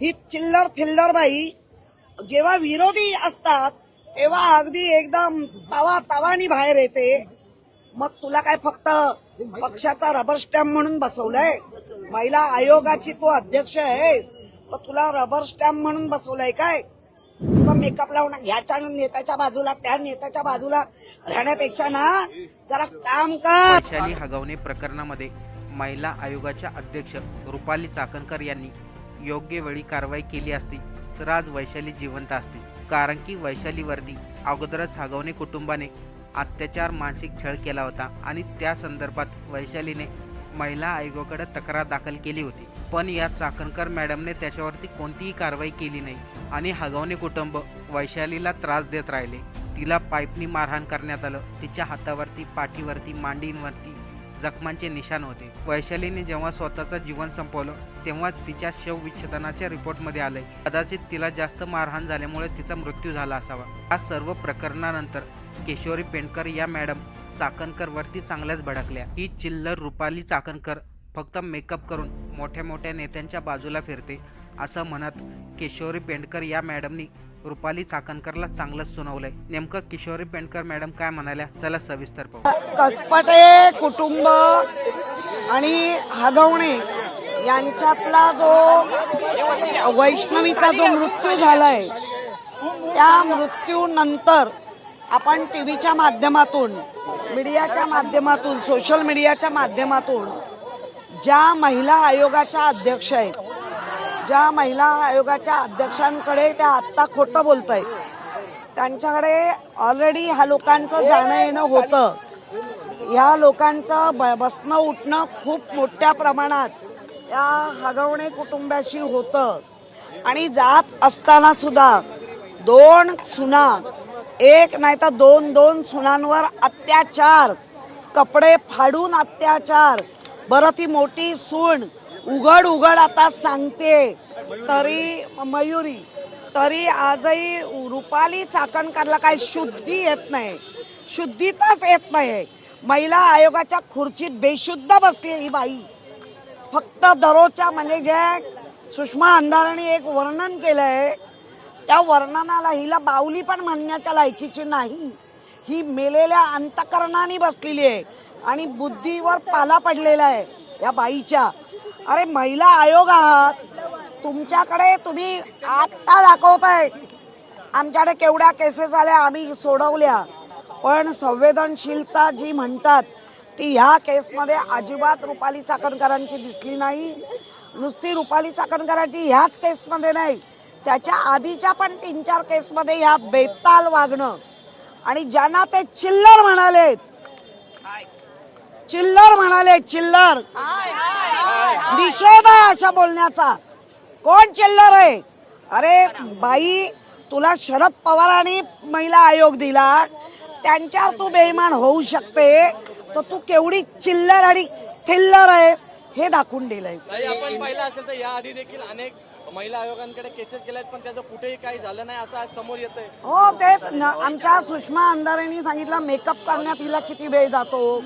ही चिल्लर थिल्लर बाई जेव्हा विरोधी असतात तेव्हा अगदी एकदम तवा तवानी बाहेर येते. मग तुला काय फक्त पक्षाचा रबर स्टॅम्प म्हणून बसवलंय? महिला आयोगाची तू अध्यक्ष आहेस तर तुला रबर स्टॅम्प म्हणून बसवलंय काय? तुला मेकअप लावून ह्याच्या नेत्याच्या बाजूला त्या नेत्याच्या बाजूला राहण्यापेक्षा ना जरा काम कर. वैशाली हगवणे प्रकरणामध्ये महिला आयोगाच्या अध्यक्ष रुपाली चाकणकर यांनी योग्य वेळी कारवाई केली असती तर आज वैशाली जिवंत असते. कारण की वैशालीवरती अगोदरच सागवणे कुटुंबाने अत्याचार मानसिक छळ केला होता आणि त्या संदर्भात वैशालीने महिला आयोगाकडे तक्रार दाखल केली होती. पण या चाकणकर मॅडमने त्याच्यावरती कोणतीही कारवाई केली नाही आणि हगवणे कुटुंब वैशालीला त्रास देत राहिले. तिला पाईपनी मारहाण करण्यात आलं. तिच्या हातावरती पाठीवरती मांडींवरती जखमांचे निशाण होते. वैशालीने जेव्हा स्वतःचं जीवन संपवलं तेव्हा तिच्या शवविच्छेदनाच्या रिपोर्टमध्ये आलंय. कदाचित तिला जास्त मारहाण झाल्यामुळे तिचा मृत्यू झाला असावा. या सर्व प्रकरणानंतर केशवरी पेंडकर या मॅडम चाकणकरवरती चांगल्याच भडकल्या. ही चिल्लर रुपाली चाकणकर फक्त मेकअप करून मोठ्या मोठ्या नेत्यांच्या बाजूला फिरते असं म्हणत केशवरी पेंडकर या मॅडमनी रुपाली चाकणकरला चांगलंच सुनावलंय. नेमकं किशोरी पेंडकर मॅडम काय म्हणाल्या? चला सविस्तर पाहू. कसपटे कुटुंब आणि हगवणे यांच्यातला जो वैष्णवीचा जो मृत्यू झालाय त्या मृत्यूनंतर आपण टी व्हीच्या माध्यमातून मीडियाच्या माध्यमातून सोशल मीडियाच्या माध्यमातून ज्या महिला आयोगाच्या अध्यक्ष आहेत ज्या महिला आयोगाच्या अध्यक्षांकडे त्या आत्ता खोटं बोलत आहेत त्यांच्याकडे ऑलरेडी ह्या लोकांचं जाणं येणं होतं. ह्या लोकांचं ब बसणं उठणं खूप मोठ्या प्रमाणात या हगवणे कुटुंबाशी होतं. आणि जात असताना सुद्धा दोन सुना एक नाही तर दोन दोन सुनांवर अत्याचार कपडे फाडून अत्याचार बरं ती मोठी सूण उघड उघड आता सांगते. तरी मयुरी तरी आजही रुपाली चाकणकरला काही शुद्धी येत नाही. शुद्धीतच येत नाही. महिला आयोगाच्या खुर्चीत बेशुद्ध बसली ही बाई. फक्त दररोजच्या म्हणजे जे सुषमा अंधाराने एक वर्णन केलंय त्या वर्णनाला हिला बावली पण म्हणण्याच्या लायकीची नाही. ही मेलेल्या अंतकरणाने बसलेली आहे आणि बुद्धीवर पाला पडलेला आहे या बाईच्या. अरे महिला आयोग आहात. तुमच्याकडे तुम्ही आत्ता दाखवताय. आमच्याकडे केवढ्या केसेस आल्या आम्ही सोडवल्या. पण संवेदनशीलता जी म्हणतात ती ह्या केसमध्ये अजिबात रुपाली चाकणकरांची दिसली नाही. नुसती रुपाली चाकणकरांची ह्याच केसमध्ये नाही. त्याच्या आधीच्या पण तीन चार केसमध्ये ह्या बेताल वागणं. आणि ज्यांना ते चिल्लर म्हणाले चिल्लर म्हणाले चिल्लर. निषेध आहे अशा बोलण्याचा. कोण चिल्लर आहे? अरे बाई तुला शरद पवारांनी महिला आयोग दिला. त्यांच्यावर तू बेईमान होऊ शकते. तर तू केवढी चिल्लर आणि थिल्लर आहेस हे दाखवून दिलंयस. आपण पाहिलं असेल तर याआधी देखील अनेक महिला आयोगांकडे केसेस पण त्याचं कुठेही काही झालं नाही असं आज समोर येतंय. हो तेच न- आमच्या सुषमा अंधारेंनी सांगितलं मेकअप करण्यात हिला किती वेळ जातो.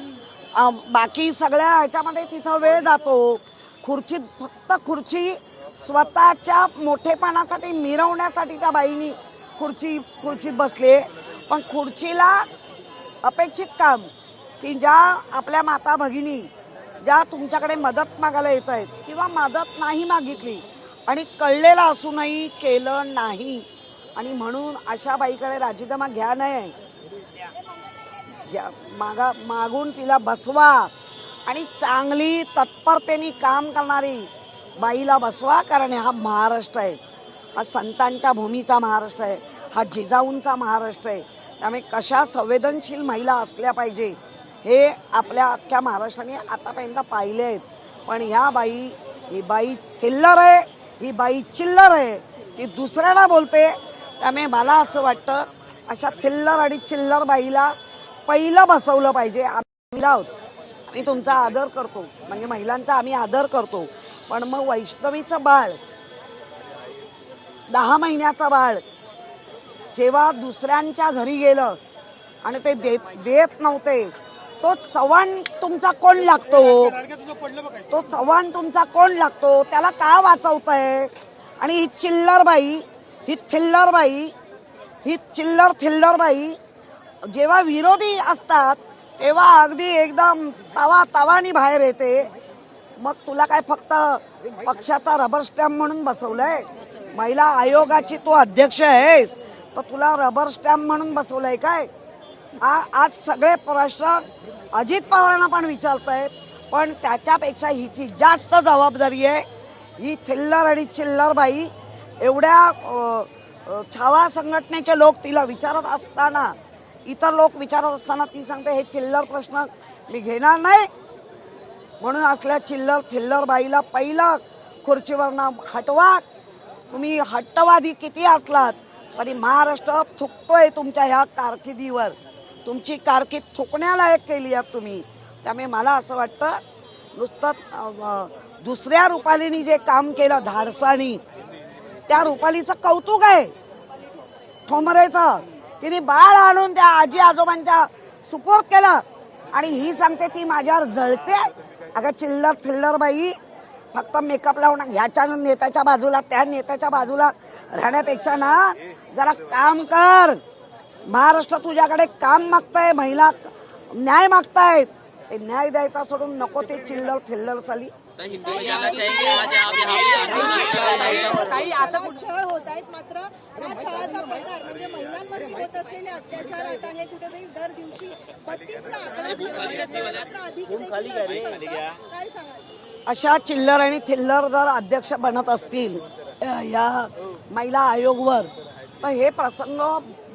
अ, बाकी सगळ्या ह्याच्यामध्ये तिचा वेळ जातो. खुर्चीत फक्त खुर्ची स्वतःच्या मोठेपणासाठी मिरवण्यासाठी त्या बाईनी खुर्ची खुर्चीत बसले पण खुर्चीला अपेक्षित काम की ज्या आपल्या माता भगिनी ज्या तुमच्याकडे मदत मागायला येत आहेत किंवा मदत नाही मागितली आणि कळलेलं असूनही केलं नाही. आणि म्हणून अशा बाईकडे राजीनामा घ्या नाही घ्या मागा मागून तिला बसवा. आणि चांगली तत्परतेने काम करणारी बाईला बसवा कारण हा महाराष्ट्र आहे. हा संतांच्या भूमीचा महाराष्ट्र आहे. हा जिजाऊंचा महाराष्ट्र आहे. त्यामुळे कशा संवेदनशील महिला असल्या पाहिजे हे आपल्या अख्ख्या महाराष्ट्राने आतापर्यंत पाहिले आहेत. पण ह्या बाई ही बाई थिल्लर आहे ही बाई चिल्लर आहे. ती दुसऱ्याला बोलते. त्यामुळे मला असं वाटतं अशा थिल्लर आणि चिल्लर बाईला पहिलं बसवलं पाहिजे. आम्ही आहोत. मी तुमचा आदर करतो. म्हणजे महिलांचा आम्ही आदर करतो. पण मग वैष्णवीचं बाळ दहा महिन्याचं बाळ जेव्हा दुसऱ्यांच्या घरी गेलं आणि ते देत देत नव्हते तो चव्हाण तुमचा कोण लागतो? तो चव्हाण तुमचा कोण लागतो? त्याला का वाचवताय? आणि ही चिल्लर बाई ही थिल्लर बाई ही चिल्लर थिल्लर बाई जेव्हा विरोधी असतात तेव्हा अगदी एकदम तवा तवानी बाहेर येते. मग तुला काय फक्त पक्षाचा रबर स्टॅम्प म्हणून बसवलंय? महिला आयोगाची तू अध्यक्ष आहेस तर तुला रबर स्टॅम्प म्हणून बसवलंय काय? आ- आज सगळे प्रश्न अजित पवारांना पण विचारत आहेत पण त्याच्यापेक्षा हिची जास्त जबाबदारी आहे. ही थिल्लर आणि चिल्लर बाई एवढ्या छावा संघटनेचे लोक तिला विचारत असताना इतर लोक विचारत असताना ती सांगते हे चिल्लर प्रश्न मी घेणार नाही. म्हणून असल्या चिल्लर थिल्लर बाईला पहिला खुर्चीवरनं हटवा. तुम्ही हट्टवादी किती असलात तरी महाराष्ट्र थुकतोय तुमच्या ह्या कारकिर्दीवर. तुमची कारकीर्द थुकण्यालायक केली आहात तुम्ही. त्यामुळे मला असं वाटतं नुसतं दुसऱ्या रुपालीनी जे काम केलं धाडसानी त्या रुपालीचं कौतुक आहे. ठोंबरेचं तिने बाळ आणून त्या आजी आजोबांच्या सुपोर्ट केलं. आणि ही सांगते ती माझ्यावर जळते. अगं चिल्लर थिल्लर बाई फक्त मेकअप लावणं ह्याच्या नेत्याच्या बाजूला त्या नेत्याच्या बाजूला राहण्यापेक्षा ना जरा काम कर. महाराष्ट्र तुझ्याकडे काम मागताय महिला न्याय मागतायत. ते न्याय द्यायचा सोडून नको ते चिल्लर थिल्लर साली. काही असं छळ होत आहेत मात्र. हा छळाचा प्रकार म्हणजे महिलांवरती होत असलेले अत्याचार आता हे कुठेतरी दर दिवशी बत्तीसचा आकडा. मात्र अधिक देखील असू शकतं. काय सांगाल? अशा चिल्लर आणि थिल्लर जर अध्यक्ष बनत असतील अ, या महिला आयोगवर तर हे प्रसंग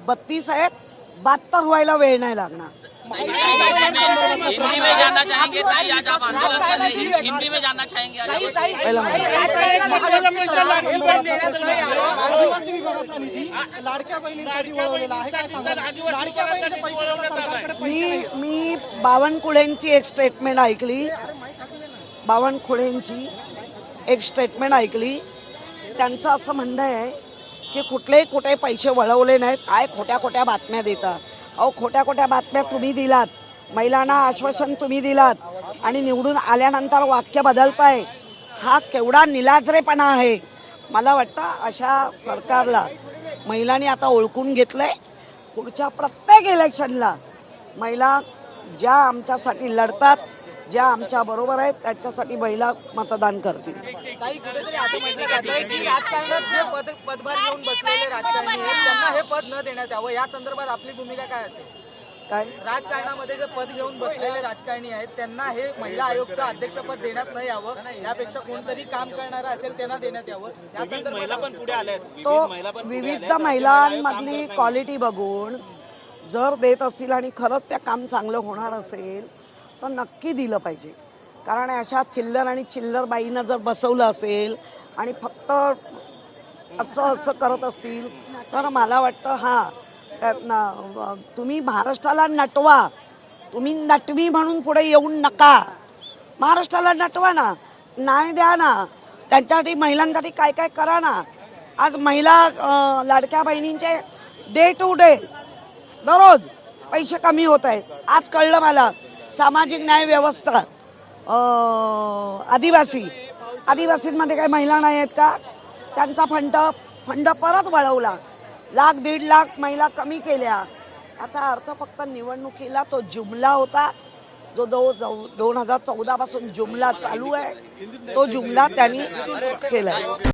बत्तीस आहेत. बहात्तर व्हायला वेळ नाही लागणार. हिंदी में जानना चाहेंगे ताई आज आप आंदोलन कर रहे हैं। हिंदी में जानना चाहेंगे आज आप पहिला आदिवासी विभागातला निधी लाडक्या बहिणींसाठी वळवलेला आहे. काय सांगाल? लाडक्या बहिणीचे पैसे आता सरकारकडे मी मी बावनकुळेंची एक स्टेटमेंट ऐकली. बावनकुळेंची एक स्टेटमेंट ऐकली. त्यांचं असं म्हणणं आहे की कुठलेही कुठे पैसे वळवले नाहीत. काय खोट्या खोट्या बातम्या देतात. अहो खोट्या खोट्या बातम्या तुम्ही दिलात. महिलांना आश्वासन तुम्ही दिलात. आणि निवडून आल्यानंतर वाक्य बदलताय. हा केवढा निलाजरेपणा आहे. मला वाटतं अशा सरकारला महिलांनी आता ओळखून घेतलंय. पुढच्या प्रत्येक इलेक्शनला महिला ज्या आमच्यासाठी लढतात ज्या आमच्या बरोबर आहेत त्याच्यासाठी महिला मतदान करतील. काही कुठेतरी असं म्हटलं जातंय की राजकारणात जे पद पदभार घेऊन बसलेले राजकारणी आहेत त्यांना हे पद न देण्यात यावं. या संदर्भात आपली भूमिका काय असेल? काय? राजकारणामध्ये जे पद घेऊन बसलेले राजकारणी आहेत त्यांना हे महिला आयोगचं अध्यक्षपद देण्यात न यावं. यापेक्षा कोणतरी काम करणारा असेल त्यांना देण्यात यावं. या संदर्भात तो विविध महिलांमधली क्वालिटी बघून जर देत असतील आणि खरंच त्या काम चांगलं होणार असेल तर नक्की दिलं पाहिजे. कारण अशा चिल्लर आणि चिल्लर बाईंना जर बसवलं असेल आणि फक्त असं असं करत असतील तर मला वाटतं हां त्यात ना तुम्ही महाराष्ट्राला नटवा. तुम्ही नटवी म्हणून पुढे येऊन नका. महाराष्ट्राला नटवा ना. नाही द्या ना. त्यांच्यासाठी महिलांसाठी काय काय करा ना. आज महिला लाडक्या बहिणींचे डे टू डे दररोज पैसे कमी होत आहेत. आज कळलं मला. सामाजिक न्याय व्यवस्था आदिवासी. आदिवासींमध्ये काही महिला नाही आहेत का? त्यांचा फंड फंड परत वळवला. लाख दीड लाख महिला कमी केल्या. याचा अर्थ फक्त निवडणुकीला तो जुमला होता. जो दो दोन हजार चौदा पासून जुमला चालू आहे तो जुमला त्यांनी केला